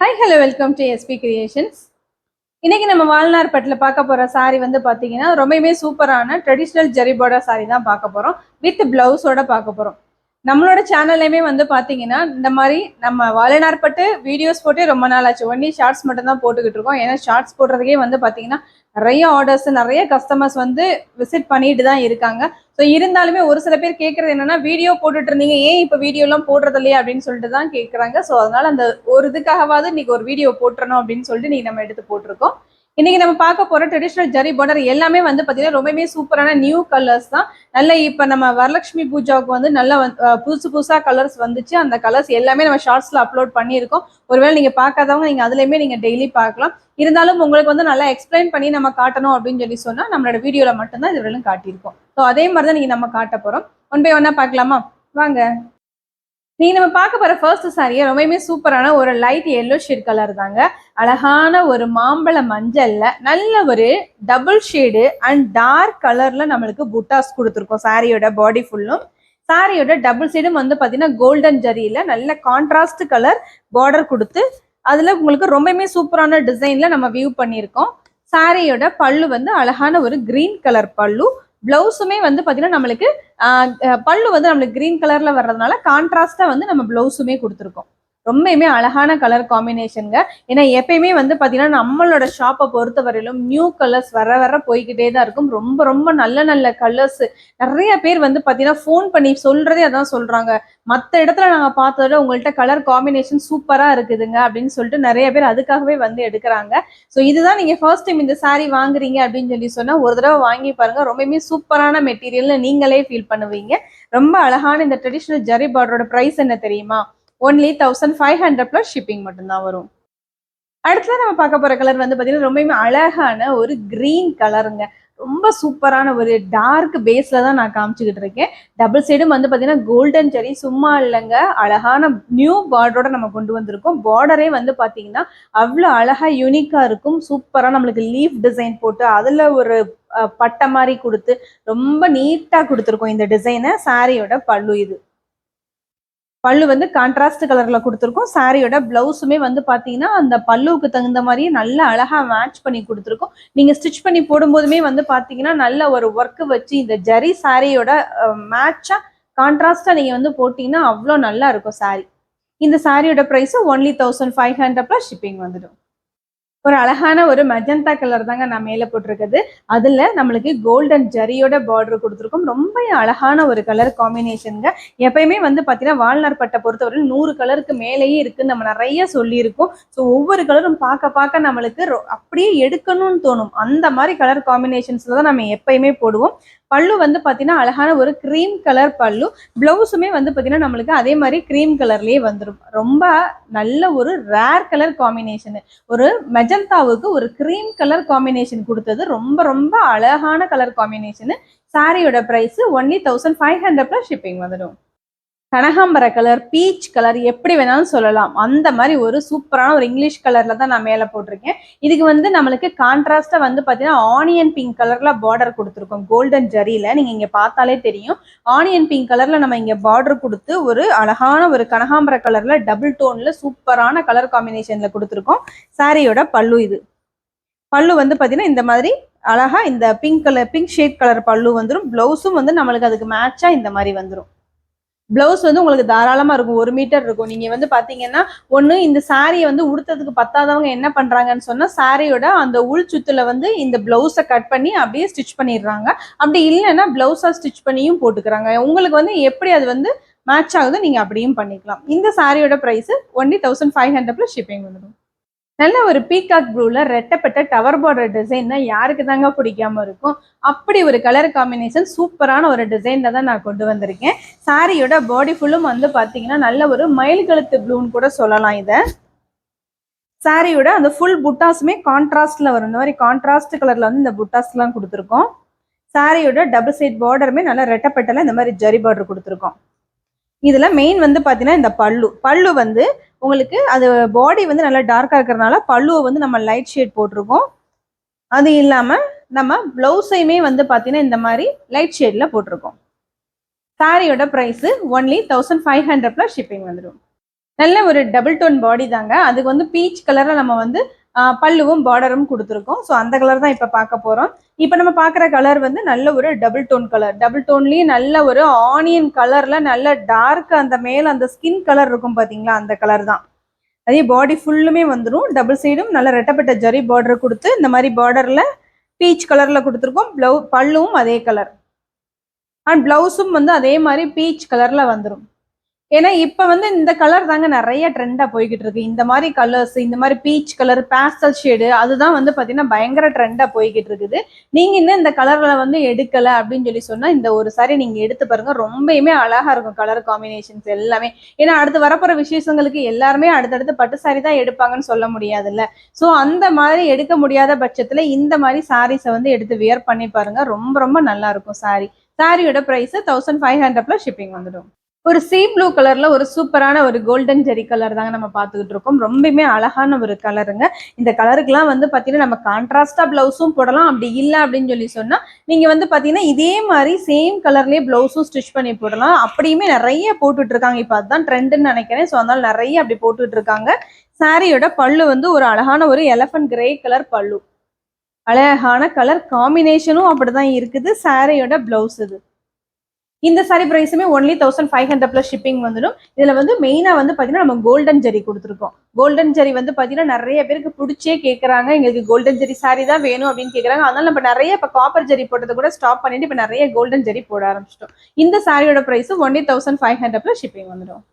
Hi hello welcome to SP creations இன்னைக்கு நம்ம வாழ்நார் பட்டில் பார்க்க போற சாரீ வந்து பாத்தீங்கன்னா ரொம்பவுமே சூப்பரான ட்ரெடிஷ்னல் ஜரி border தான் பார்க்க போறோம். வித் ப்ளவுஸோட பார்க்க போறோம். நம்மளோட சேனல்லையுமே வந்து பாத்தீங்கன்னா இந்த மாதிரி நம்ம வாழைநார் பட்டு வீடியோஸ் போட்டே ரொம்ப நாள் ஆச்சு. ஒன்லி ஷார்ட்ஸ் மட்டும் தான் போட்டுக்கிட்டு இருக்கோம். ஏன்னா ஷார்ட்ஸ் போடுறதுக்கே வந்து பாத்தீங்கன்னா நிறைய ஆர்டர்ஸ் நிறைய கஸ்டமர்ஸ் வந்து விசிட் பண்ணிட்டு தான் இருக்காங்க. ஸோ இருந்தாலுமே ஒரு சில பேர் கேட்கறது என்னன்னா வீடியோ போட்டுட்டு இருந்தீங்க. ஏன் இப்போ வீடியோலாம் போடுறது இல்லையா? அப்படின்னு சொல்லிட்டு தான் கேட்குறாங்க ஸோ அதனால அந்த ஒரு இதுக்காகவாவது இன்னைக்கு ஒரு வீடியோ போட்டுறணும் அப்படின்னு சொல்லிட்டு நீ நம்ம எடுத்து போட்டிருக்கோம். இன்னைக்கு நம்ம பார்க்க போற ட்ரெடிஷ்னல் ஜரி பார்டர் எல்லாமே வந்து பார்த்தீங்கன்னா ரொம்பவே சூப்பரான நியூ கலர்ஸ் தான். நல்ல இப்போ நம்ம வரலட்சுமி பூஜாவுக்கு வந்து நல்ல புதுசு புதுசாக கலர்ஸ் வந்துச்சு. அந்த கலர்ஸ் எல்லாமே நம்ம ஷார்ட்ஸில் அப்லோட் பண்ணியிருக்கோம். ஒருவேளை நீங்கள் பார்க்காதவங்க நீங்கள் அதுலேயுமே நீங்கள் டெய்லி பார்க்கலாம். இருந்தாலும் உங்களுக்கு வந்து நல்லா எக்ஸ்பிளைன் பண்ணி நம்ம காட்டணும் அப்படின்னு சொல்லி சொன்னால் நம்மளோட வீடியோவில் மட்டும்தான் இதுவரையிலும் காட்டியிருக்கோம். ஸோ அதே மாதிரி தான் நீங்கள் நம்ம காட்ட போகிறோம் ஒன் பை ஒன்னாக பார்க்கலாமா? வாங்க. நீ நம்ம பார்க்க போற ஃபர்ஸ்ட் சாரியை ரொம்பவுமே சூப்பரான ஒரு லைட் எல்லோ ஷேட் கலர் தாங்க. அழகான ஒரு மாம்பழ மஞ்சள்ல நல்ல ஒரு டபுள் ஷேடு அண்ட் டார்க் கலர்ல நம்மளுக்கு புட்டாஸ் கொடுத்துருக்கோம் சாரியோட பாடி ஃபுல்லும் சாரியோட டபுள் சைடும் வந்து பார்த்தீங்கன்னா கோல்டன் ஜரியில நல்ல கான்ட்ராஸ்ட் கலர் பார்டர் கொடுத்து அதுல உங்களுக்கு ரொம்பவுமே சூப்பரான டிசைன்ல நம்ம வியூ பண்ணியிருக்கோம். சாரியோட பல்லு வந்து அழகான ஒரு கிரீன் கலர் பல்லு. பிளவுஸுமே வந்து பார்த்தீங்கன்னா நம்மளுக்கு பல்லு வந்து நம்மளுக்கு கிரீன் கலரில் வர்றதுனால கான்ட்ராஸ்டாக வந்து நம்ம பிளவுஸுமே கொடுத்துருக்கோம். ரொம்பயுமே அழகான கலர் காம்பினேஷனுங்க ஏன்னா எப்பயுமே வந்து பாத்தீங்கன்னா நம்மளோட ஷாப்பை பொறுத்த வரையிலும் நியூ கலர்ஸ் வர வர போய்கிட்டே தான் இருக்கும். ரொம்ப ரொம்ப நல்ல நல்ல கலர்ஸ் நிறைய பேர் வந்து பாத்தீங்கன்னா ஃபோன் பண்ணி சொல்றதே அதான் சொல்றாங்க. மற்ற இடத்துல நாங்கள் பார்த்ததோட உங்கள்கிட்ட கலர் காம்பினேஷன் சூப்பராக இருக்குதுங்க அப்படின்னு சொல்லிட்டு நிறைய பேர் அதுக்காகவே வந்து எடுக்கிறாங்க. ஸோ இதுதான் நீங்க ஃபர்ஸ்ட் டைம் இந்த சாரீ வாங்குறீங்க அப்படின்னு சொல்லி சொன்னா ஒரு தடவை வாங்கி பாருங்க. ரொம்பவுமே சூப்பரான மெட்டீரியல்னு நீங்களே ஃபீல் பண்ணுவீங்க. ரொம்ப அழகான இந்த ட்ரெடிஷ்னல் ஜரி பார்டரோட ப்ரைஸ் என்ன தெரியுமா? Only thousand five hundred plus shipping மட்டும்தான் வரும். அடுத்தது நம்ம பார்க்க போகிற கலர் வந்து பார்த்தீங்கன்னா ரொம்பவுமே அழகான ஒரு கிரீன் கலருங்க ரொம்ப சூப்பரான ஒரு டார்க் பேஸில் தான் நான் காமிச்சிக்கிட்டு இருக்கேன். டபுள் சைடும் வந்து பார்த்தீங்கன்னா கோல்டன் ஜெரி சும்மா இல்லைங்க. அழகான நியூ பார்டரோட நம்ம கொண்டு வந்திருக்கோம். பார்டரே வந்து பார்த்தீங்கன்னா அவ்வளோ அழகாக யூனிக்காக இருக்கும். சூப்பராக நம்மளுக்கு லீஃப் டிசைன் போட்டு அதில் ஒரு பட்டை மாதிரி கொடுத்து ரொம்ப நீட்டாக கொடுத்துருக்கோம் இந்த டிசைனை சாரியோட பல்லு இது. பல்லு வந்து கான்ட்ராஸ்ட் கலர்ல கொடுத்துருக்கோம். சாரியோட பிளவுஸுமே வந்து பாத்தீங்கன்னா அந்த பல்லுவுக்கு தகுந்த மாதிரியே நல்ல அழகா மேட்ச் பண்ணி கொடுத்துருக்கோம். நீங்க ஸ்டிச் பண்ணி போடும்போதுமே வந்து பாத்தீங்கன்னா நல்ல ஒரு ஒர்க் வச்சு இந்த ஜரி சாரியோட மேட்சா கான்ட்ராஸ்டா நீங்க வந்து போட்டீங்கன்னா அவ்வளோ நல்லா இருக்கும் சாரி இந்த சாரியோட price only thousand five hundred plus shipping வந்துடும். ஒரு அழகான ஒரு மெஜந்தா கலர் தாங்க நான் மேலே போட்டிருக்குது அதுல நம்மளுக்கு கோல்டன் ஜரியோட பார்டர் கொடுத்துருக்கோம். ரொம்ப அழகான ஒரு கலர் காம்பினேஷனுங்க எப்பயுமே வந்து பார்த்தீங்கன்னா வாழ்நார் பட்டை பொறுத்தவரை நூறு கலருக்கு மேலேயே இருக்குன்னு நம்ம நிறைய சொல்லியிருக்கோம். ஸோ ஒவ்வொரு கலரும் பார்க்க பார்க்க நம்மளுக்கு ரொ- அப்படியே எடுக்கணும்னு தோணும். அந்த மாதிரி கலர் காம்பினேஷன்ஸ்ல தான் நம்ம எப்பயுமே போடுவோம். பல்லு வந்து பார்த்தீங்கன்னா அழகான ஒரு க்ரீம் கலர் பல்லு. ப்ளவுஸுமே வந்து பார்த்தீங்கன்னா நம்மளுக்கு அதே மாதிரி க்ரீம் கலர்லேயே வந்துடும் ரொம்ப நல்ல ஒரு ரேர் கலர் காம்பினேஷனு ஒரு மெஜந்தாவுக்கு ஒரு க்ரீம் கலர் காம்பினேஷன் கொடுத்தது. ரொம்ப ரொம்ப அழகான கலர் காம்பினேஷனு சாரியோட price only thousand five hundred plus shipping வந்துடும். கனகாம்பர கலர் பீச் கலர் எப்படி வேணாலும் சொல்லலாம். அந்த மாதிரி ஒரு சூப்பரான ஒரு இங்கிலீஷ் கலர்ல தான் நான் மேலே போட்டிருக்கேன். இதுக்கு வந்து நம்மளுக்கு கான்ட்ராஸ்டா வந்து பார்த்தீங்கன்னா ஆனியன் பிங்க் கலர்ல பார்டர் கொடுத்துருக்கோம். கோல்டன் ஜரியில நீங்க இங்க பார்த்தாலே தெரியும். ஆனியன் பிங்க் கலர்ல நம்ம இங்க பார்டர் கொடுத்து ஒரு அழகான ஒரு கனகாம்பர கலர்ல டபுள் டோன்ல சூப்பரான கலர் காம்பினேஷன்ல கொடுத்துருக்கோம். சாரியோட பல்லு இது. பல்லு வந்து பார்த்தீங்கன்னா இந்த மாதிரி அழகா இந்த pink colour pink shade colour பல்லு வந்துடும் பிளவுஸும் வந்து நம்மளுக்கு அதுக்கு மேட்சா இந்த மாதிரி வந்துடும் பிளவுஸ் வந்து உங்களுக்கு தாராளமா இருக்கும். ஒரு மீட்டர் இருக்கும். நீங்க வந்து பாத்தீங்கன்னா ஒன்னு இந்த சாரியை வந்து உடுத்ததுக்கு பத்தாதவங்க என்ன பண்றாங்கன்னு சொன்னா சாரியோட அந்த உள் சுத்துல வந்து இந்த பிளவுஸை கட் பண்ணி அப்படியே ஸ்டிச் பண்ணிடுறாங்க. அப்படி இல்லைன்னா பிளவுஸா ஸ்டிச் பண்ணியும் போட்டுக்கிறாங்க. உங்களுக்கு வந்து எப்படி அது வந்து மேட்ச் ஆகுதோ நீங்க அப்படியும் பண்ணிக்கலாம். இந்த சாரியோட price only thousand five hundred plus shipping வந்துடும். நல்ல ஒரு பீகாக் ப்ளூவில் ரெட்டப்பட்ட டவர் பார்டர் டிசைன்னா யாருக்கு தாங்க பிடிக்காம இருக்கும். அப்படி ஒரு கலர் காம்பினேஷன் சூப்பரான ஒரு டிசைனில் தான் நான் கொண்டு வந்திருக்கேன். சாரியோட பாடி ஃபுல்லும் வந்து பார்த்தீங்கன்னா நல்ல ஒரு மயில் கழுத்து ப்ளூன்னு கூட சொல்லலாம் இதை. சாரியோட அந்த ஃபுல் புட்டாஸுமே கான்ட்ராஸ்டில் வரும். இந்த மாதிரி கான்ட்ராஸ்ட் கலரில் வந்து இந்த புட்டாஸ்லாம் கொடுத்துருக்கோம். சாரியோட டபுள் சைட் பார்டருமே நல்லா ரெட்டப்பட்டல இந்த மாதிரி ஜரி பார்டர் கொடுத்துருக்கோம். இதில் மெயின் வந்து பார்த்தீங்கன்னா இந்த பல்லு. பல்லு வந்து உங்களுக்கு அது பாடி வந்து நல்லா டார்க்காக இருக்கிறதுனால பல்லுவை வந்து நம்ம லைட் ஷேட் போட்டிருக்கோம். அது இல்லாமல் நம்ம ப்ளவுஸையுமே வந்து பார்த்தீங்கன்னா இந்த மாதிரி லைட் ஷேடில் போட்டிருக்கோம். சாரியோட price only thousand five hundred plus shipping வந்துடும் நல்ல ஒரு டபுள் டோன் பாடி தாங்க. அதுக்கு வந்து பீச் கலரில் நம்ம வந்து பல்லுவும் பார்டரும் கொடுத்துருக்கோம். ஸோ அந்த கலர் தான் இப்போ பார்க்க போகிறோம் இப்போ நம்ம பார்க்குற கலர் வந்து நல்ல ஒரு டபுள் டோன் கலர் டபுள் டோன்லேயும் நல்ல ஒரு ஆனியன் கலரில் நல்ல டார்க் அந்த மேலே அந்த ஸ்கின் கலர் இருக்கும் பார்த்தீங்களா அந்த கலர் தான். அதே பாடி ஃபுல்லுமே வந்துடும் டபுள் சைடும் நல்ல ரெட்டப்பட்ட ஜரி பார்டர் கொடுத்து இந்த மாதிரி பார்டரில் பீச் கலரில் கொடுத்துருக்கோம். ப்ளவு பல்லுவும் அதே கலர் அண்ட் ப்ளவுஸும் வந்து அதே மாதிரி பீச் கலரில் வந்துடும் ஏன்னா இப்போ வந்து இந்த கலர் தாங்க நிறைய ட்ரெண்டாக போய்கிட்டு இருக்கு. இந்த மாதிரி கலர்ஸ் இந்த மாதிரி பீச் கலர் பேஸ்டல் ஷேடு அதுதான் வந்து பார்த்தீங்கன்னா பயங்கர ட்ரெண்டாக போய்கிட்டு இருக்குது. நீங்கள் இன்னும் இந்த கலரில் வந்து எடுக்கலை அப்படின்னு சொல்லி சொன்னால் இந்த ஒரு சாரி நீங்கள் எடுத்து பாருங்க. ரொம்பயுமே அழகாக இருக்கும் கலர் காம்பினேஷன்ஸ் எல்லாமே. ஏன்னா அடுத்து வரப்போகிற விசேஷங்களுக்கு எல்லாருமே அடுத்தடுத்து பட்டு சாரி தான் எடுப்பாங்கன்னு சொல்ல முடியாதுல்ல. ஸோ அந்த மாதிரி எடுக்க முடியாத பட்சத்தில் இந்த மாதிரி சாரீஸை வந்து எடுத்து வியர் பண்ணி பாருங்க. ரொம்ப ரொம்ப நல்லா இருக்கும் சாரி சாரியோட ப்ரைஸ் தௌசண்ட் ஃபைவ் ஹண்ட்ரட்ல ஷிப்பிங் வந்துடும். ஒரு சீ ப்ளூ கலர்ல ஒரு சூப்பரான ஒரு கோல்டன் ஜெரி கலர் தாங்க நம்ம பார்த்துக்கிட்டு இருக்கோம். ரொம்பவுமே அழகான ஒரு கலருங்க இந்த கலருக்குலாம் வந்து பார்த்தீங்கன்னா நம்ம கான்ட்ராஸ்டா பிளவுஸும் போடலாம். அப்படி இல்லை அப்படின்னு சொல்லி சொன்னா நீங்க வந்து பார்த்தீங்கன்னா இதே மாதிரி சேம் கலர்லயே பிளவுஸும் ஸ்டிச் பண்ணி போடலாம். அப்படியுமே நிறைய போட்டுட்டு இருக்காங்க. இப்போ அதுதான் ட்ரெண்டுன்னு நினைக்கிறேன். ஸோ அதனால நிறைய அப்படி போட்டுட்டு இருக்காங்க. சாரியோட பல்லு வந்து ஒரு அழகான ஒரு எலஃபன்ட் கிரே கலர் பல்லு. அழகான கலர் காம்பினேஷனும் அப்படிதான் இருக்குது. சாரியோட பிளவுஸ் இது. இந்த sari ப்ரைஸுமே only thousand five hundred plus shipping வந்துடும். இதுல வந்து மெயினா வந்து பாத்தீங்கன்னா நம்ம கோல்டன் ஜெரி கொடுத்துருக்கோம். கோல்டன் ஜெரி வந்து பாத்தீங்கன்னா நிறைய பேருக்கு பிடிச்சே கேட்குறாங்க எங்களுக்கு கோல்டன் ஜெரி சாரி தான் வேணும் அப்படின்னு கேக்குறாங்க. அதனால நம்ம நிறைய இப்போ காப்பர் ஜெரி போட்டதை கூட ஸ்டாப் பண்ணிட்டு இப்போ நிறைய கோல்டன் ஜெரி போட ஆரம்பிச்சிட்டோம். இந்த சாரியோட ப்ரைஸும் only thousand five hundred plus shipping வந்துடும்.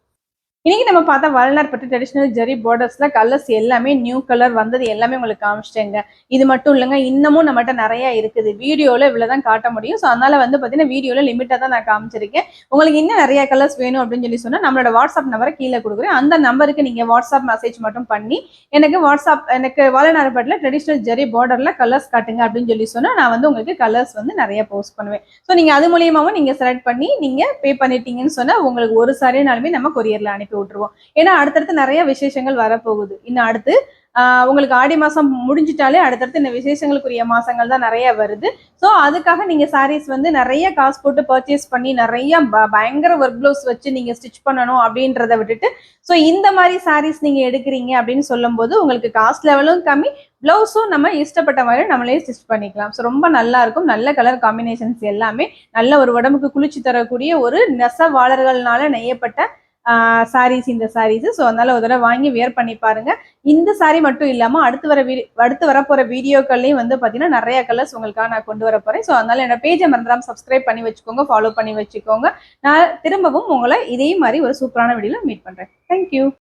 இன்னைக்கு நம்ம பார்த்தா வளனார் பட்டு ட்ரெடிஷ்னல் ஜெரி பார்டர்ஸ்ல கலர்ஸ் எல்லாமே நியூ கலர் வந்தது எல்லாமே உங்களுக்கு காமிச்சிட்டேங்க. இது மட்டும் இல்லைங்க இன்னமும் நம்மகிட்ட நிறைய இருக்குது. வீடியோல இவ்வளவுதான் காட்ட முடியும். ஸோ அதனால வந்து பார்த்தீங்கன்னா வீடியோல லிமிட்டா தான் நான் காமிச்சிருக்கேன். உங்களுக்கு இன்னும் நிறைய கலர்ஸ் வேணும் அப்படின்னு சொல்லி சொன்னா நம்மளோட வாட்ஸ்அப் நம்பரை கீழே கொடுக்குறேன். அந்த நம்பருக்கு நீங்க வாட்ஸ்அப் மெசேஜ் மட்டும் பண்ணி எனக்கு வாட்ஸ்அப் எனக்கு வளனார் பட்டில் ட்ரெடிஷ்னல் ஜெரி பார்டர்ல கலர்ஸ் காட்டுங்க அப்படின்னு சொல்லி சொன்னா நான் வந்து உங்களுக்கு கலர்ஸ் வந்து நிறைய போஸ்ட் பண்ணுவேன். ஸோ நீங்க அது மூலியமாவும் நீங்க செலக்ட் பண்ணி நீங்க பே பண்ணிட்டீங்கன்னு சொன்னா உங்களுக்கு ஒரு சாரினாலுமே நம்ம கொரியர்ல அனுப்பி விட்டுருவோம். ஏன்னா அடுத்தடுத்து நிறைய விசேஷங்கள் வரப்போகுது. இன்னும் அடுத்து உங்களுக்கு ஆடி மாதம் முடிஞ்சிட்டாலே அடுத்தடுத்து இந்த விசேஷங்களுக்குரிய மாதங்கள் தான் நிறைய வருது. ஸோ அதுக்காக நீங்கள் சாரீஸ் வந்து நிறைய காசு போட்டு பர்ச்சேஸ் பண்ணி நிறைய ப- பயங்கர ஒர்க் ப்ளவுஸ் வச்சு நீங்கள் ஸ்டிச் பண்ணணும் அப்படின்றத விட்டுட்டு ஸோ இந்த மாதிரி சாரீஸ் நீங்கள் எடுக்கிறீங்க அப்படின்னு சொல்லும்போது உங்களுக்கு காஸ்ட் லெவலும் கம்மி பிளவுஸும் நம்ம இஷ்டப்பட்ட மாதிரி நம்மளே ஸ்டிச் பண்ணிக்கலாம். ஸோ ரொம்ப நல்லா இருக்கும். நல்ல கலர் காம்பினேஷன்ஸ் எல்லாமே நல்ல ஒரு உடம்புக்கு குளிர்ச்சி தரக்கூடிய ஒரு நெசவாளர்கள்னால நெய்யப்பட்ட சாரீஸ் இந்த சாரீஸ் ஸோ அதனால ஒரு தடவை வாங்கி வியர் பண்ணி பாருங்க. இந்த சாரி மட்டும் இல்லாமல் அடுத்து வர வீடியோ அடுத்து வர வீடியோக்கள்லையும் வந்து பார்த்தீங்கன்னா நிறைய கலர்ஸ் உங்களுக்காக நான் கொண்டு வர போறேன். ஸோ அதனால என்னோட பேஜை மறந்துடாம சப்ஸ்கிரைப் பண்ணி வச்சுக்கோங்க ஃபாலோ பண்ணி வச்சுக்கோங்க. நான் திரும்பவும் உங்களை இதே மாதிரி ஒரு சூப்பரான வீடியோவில் மீட் பண்ணுறேன் தேங்க்யூ